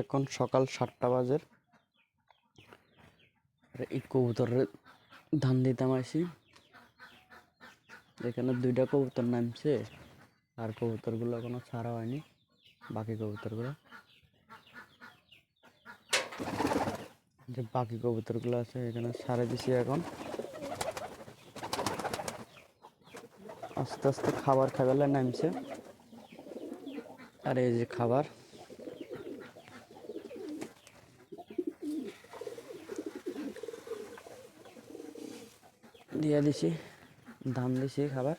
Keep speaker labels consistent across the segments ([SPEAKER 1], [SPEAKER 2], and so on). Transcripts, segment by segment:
[SPEAKER 1] এখন সকাল সাতটা বাজে। আর এই কবুতরের ধান দিতাম আসি। এখানে দুইটা কবুতর নামছে, আর কবুতরগুলো এখনও ছাড়া হয়নি, বাকি কবুতরগুলো। যে বাকি কবুতরগুলো আছে, এখানে ছাড়ে দিছি এখন। আস্তে আস্তে খাবার খাবেলা নামছে। আর এই যে খাবার দিয়ে দিছি ধান দিছি খাবার।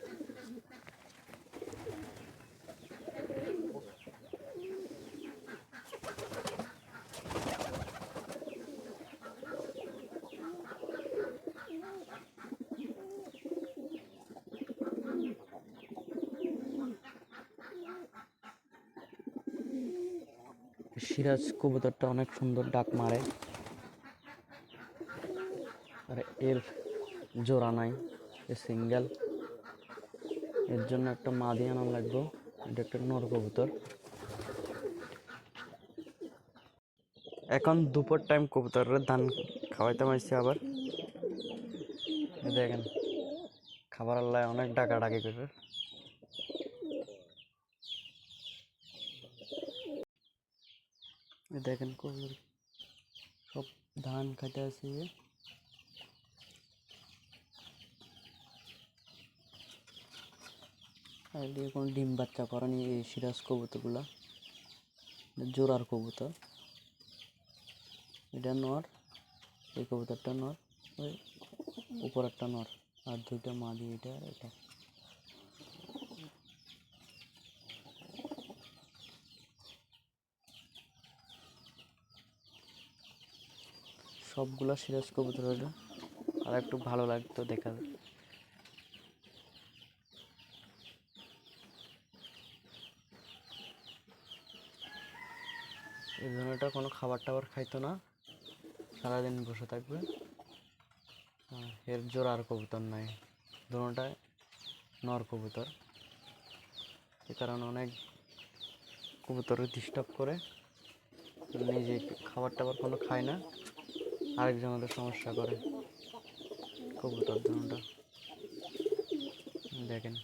[SPEAKER 1] সিরাজ কবুতরটা অনেক সুন্দর ডাক মারে। আর এর জোড়া নাই, এ সিঙ্গেল এর জন্য একটা মাদি আনা লাগবে, এটা একটা নর কবুতর। এখন দুপুর টাইম কবুতরের ধান খাওয়াইতে পারছি আবার। দেখেন, খাবার আল্লাহ অনেক ডাকা ডাকি করে দেখেন কবুতর, সব ধান খাইতে আছে যে। আর এদিকে কোনো ডিম বাচ্চা করেনি এই সিরাজ কবুতরগুলা। এটা জোড়ার কবুতর। এটা নর, এই কবুতরটা নর, ওই উপরেরটা নর, আর দুইটা মাদি এটা এটা। সবগুলা সিরাজ কবুতর হলো আর একটু ভালো লাগতো দেখা এই ধরনেরটা কোনো খাবার টাবার খাইতো না। সারাদিন বসে থাকবে। এর জোর আর কবুতর নাই। দুটায় নর কবুতর। এ কারণে অনেক কবুতর ডিস্টার্ব করে। নিজে খাবার টাবার কোনো খায় না। আরেকজনের সমস্যা করে কবুতর দুটা দেখেন।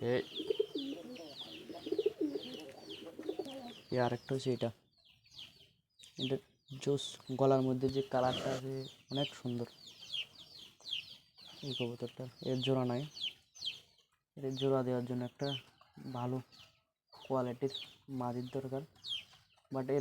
[SPEAKER 1] এই এই আরেকটা হচ্ছে এটা। এটা জোস গলার মধ্যে যে কালারটা আছে, অনেক সুন্দর। এই কবুতরটা, এর জোড়া নাই। এর জোড়া দেওয়ার জন্য একটা ভালো কোয়ালিটির মাদির দরকার। বাট